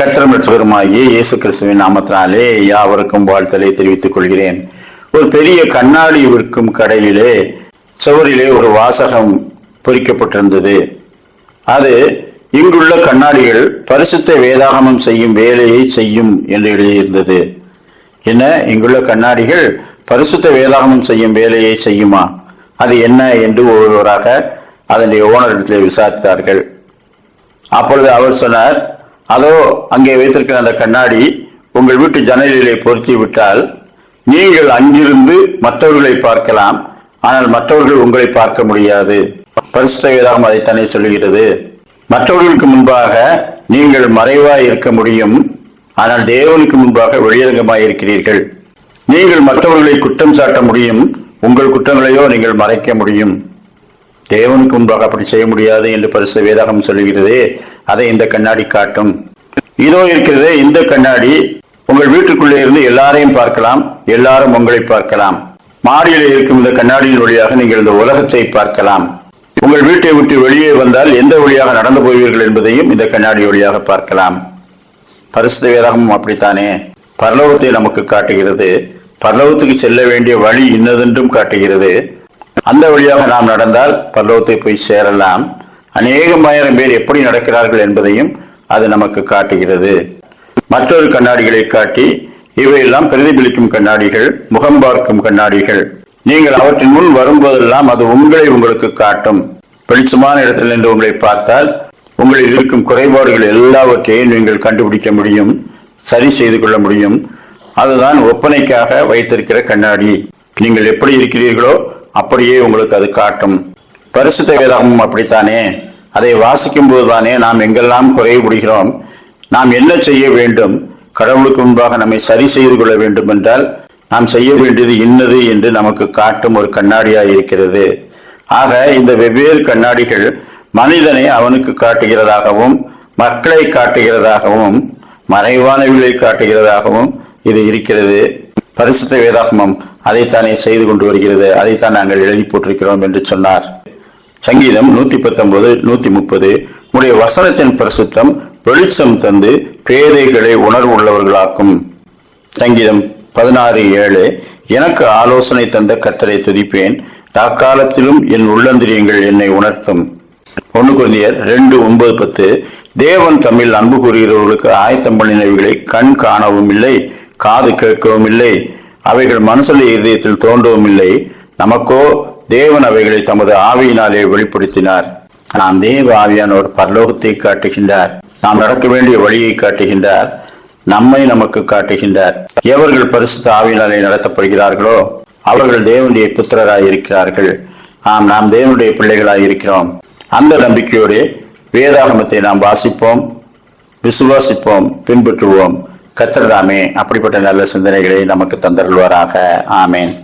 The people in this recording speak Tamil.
கத்திரம் ரட்சகருமாகிய இயேசு கிறிஸ்துவின் நாமத்தினாலே யாவருக்கும் வாழ்த்தலை தெரிவித்துக் கொள்கிறேன். ஒரு பெரிய கண்ணாடி விற்கும் கடையிலே சுவரிலே ஒரு வாசகம் பொறிக்கப்பட்டிருந்தது. அது இங்குள்ள கண்ணாடிகள் பரிசுத்த வேதாகமம் செய்யும் வேலையை செய்யும் என்று எழுதியிருந்தது. என்ன? இங்குள்ள கண்ணாடிகள் பரிசுத்த வேதாகமம் செய்யும் வேலையை செய்யுமா? அது என்ன? என்று ஒருவராக அதனுடைய ஓனரிடத்தில் விசாரித்தார்கள். அப்பொழுது அவர் சொன்னார் அதோ அங்கே வைத்திருக்கிற அந்த கண்ணாடி உங்கள் வீட்டு ஜன்னலிலே பொருத்தி விட்டால் நீங்கள் அங்கிருந்து மற்றவர்களை பார்க்கலாம். ஆனால் மற்றவர்கள் உங்களை பார்க்க முடியாது. பரிசுத்த வேதாகம் அதைத்தானே சொல்லுகிறது. மற்றவர்களுக்கு முன்பாக நீங்கள் மறைவாய் இருக்க முடியும். ஆனால் தேவனுக்கு முன்பாக வெளியரங்கமாய் இருக்கிறீர்கள். நீங்கள் மற்றவர்களை குற்றம் சாட்ட முடியும். உங்கள் குற்றங்களையோ நீங்கள் மறைக்க முடியும். தேவனுக்கு முன்பாக அப்படி செய்ய முடியாது என்று பரிசு வேதாகம் சொல்கிறது அதை இந்த கண்ணாடி காட்டும். இதோ இருக்கிறது இந்த கண்ணாடி. உங்கள் வீட்டுக்குள்ளே இருந்து எல்லாரையும் பார்க்கலாம் எல்லாரும் உங்களை பார்க்கலாம். மாடியில் இருக்கும் இந்த கண்ணாடியின் வழியாக நீங்கள் இந்த உலகத்தை பார்க்கலாம். உங்கள் வீட்டை விட்டு வெளியே வந்தால் எந்த வழியாக நடந்து போவீர்கள் என்பதையும் இந்த கண்ணாடி வழியாக பார்க்கலாம். பரிசுத்த வேதாகமும் அப்படித்தானே? பரலோகத்தை நமக்கு காட்டுகிறது. பரலோகத்துக்கு செல்ல வேண்டிய வழி இன்னதென்றும் காட்டுகிறது. அந்த வழியாக நாம் நடந்தால் பல்லவத்தை போய் சேரலாம். அநேகமாயிரம் பேர் எப்படி நடக்கிறார்கள் என்பதையும் அது நமக்கு காட்டுகிறது. மற்றொரு கண்ணாடிகளை காட்டி இவையெல்லாம் பிரதிபலிக்கும் கண்ணாடிகள் முகம் பார்க்கும் கண்ணாடிகள். நீங்கள் அவற்றின் முன் வரும்போதெல்லாம் அது உங்களை உங்களுக்கு காட்டும். வெளிச்சமான இடத்தில் நின்று உங்களை பார்த்தால் உங்களில் இருக்கும் குறைபாடுகள் எல்லாவற்றையும் நீங்கள் கண்டுபிடிக்க முடியும் சரி செய்து கொள்ள முடியும். அதுதான் ஒப்பனைக்காக வைத்திருக்கிற கண்ணாடி. நீங்கள் எப்படி இருக்கிறீர்களோ அப்படியே உங்களுக்கு அது காட்டும். பரிசுத்த வேதாகமும் அப்படித்தானே? அதை வாசிக்கும் போதுதானே நாம் எங்கெல்லாம் குறைபடுகிறோம் நாம் என்ன செய்ய வேண்டும்? கடவுளுக்கு முன்பாக நம்மை சரி செய்து கொள்ள வேண்டும் என்றால் நாம் செய்ய வேண்டியது இன்னது என்று நமக்கு காட்டும் ஒரு கண்ணாடியாக இருக்கிறது. ஆக இந்த வெவ்வேறு கண்ணாடிகள் மனிதனை அவனுக்கு காட்டுகிறதாகவும் மக்களை காட்டுகிறதாகவும் மறைவானவிகளை காட்டுகிறதாகவும் இது இருக்கிறது. பரிசுத்த வேதாகமம் அதைத்தானே செய்து கொண்டு வருகிறது அதைத்தான் நாங்கள் எழுதி போட்டிருக்கிறோம் என்று சொன்னார். சங்கீதம் நூத்தி பத்தொன்பது நூத்தி முப்பது உடைய வசனத்தின் பிரசுத்தம் வெளிச்சம் தந்து பேதைகளை உணர்வுள்ளவர்களாக்கும். சங்கீதம் பதினாறு ஏழு எனக்கு ஆலோசனை தந்த கத்தரை துதிப்பேன் அக்காலத்திலும் என் உள்ளந்திரியங்கள் என்னை உணர்த்தும். ஒன்று குழந்தையர் ரெண்டு ஒன்பது பத்து தேவன் தமிழ் அன்பு கூறுகிறவர்களுக்கு ஆயத்தம் பண்ணினவைகளை கண் காணவும் இல்லை காது கேட்கவும் இல்லை அவைகள் மனசுல இதயத்தில் தோன்றவும் இல்லை. நமக்கோ தேவன் அவைகளை தமது ஆவியினாலே வெளிப்படுத்தினார். நாம் தேவ ஆவியானோர் பரலோகத்தை காட்டுகின்றார். நாம் நடக்க வேண்டிய வழியை காட்டுகின்றார். நம்மை நமக்கு காட்டுகின்றார். எவர்கள் பரிசுத்த ஆவியினாலே நடத்தப்படுகிறார்களோ அவர்கள் தேவனுடைய புத்திரராய் இருக்கிறார்கள். ஆம் நாம் தேவனுடைய பிள்ளைகளாய் இருக்கிறோம். அந்த நம்பிக்கையோடு வேதாகமத்தை நாம் வாசிப்போம் விசுவாசிப்போம் பின்பற்றுவோம். கத்திரதாமே அப்படிப்பட்ட நல்ல சிந்தனைகளை நமக்கு தந்தருள்வாராக. ஆமேன்.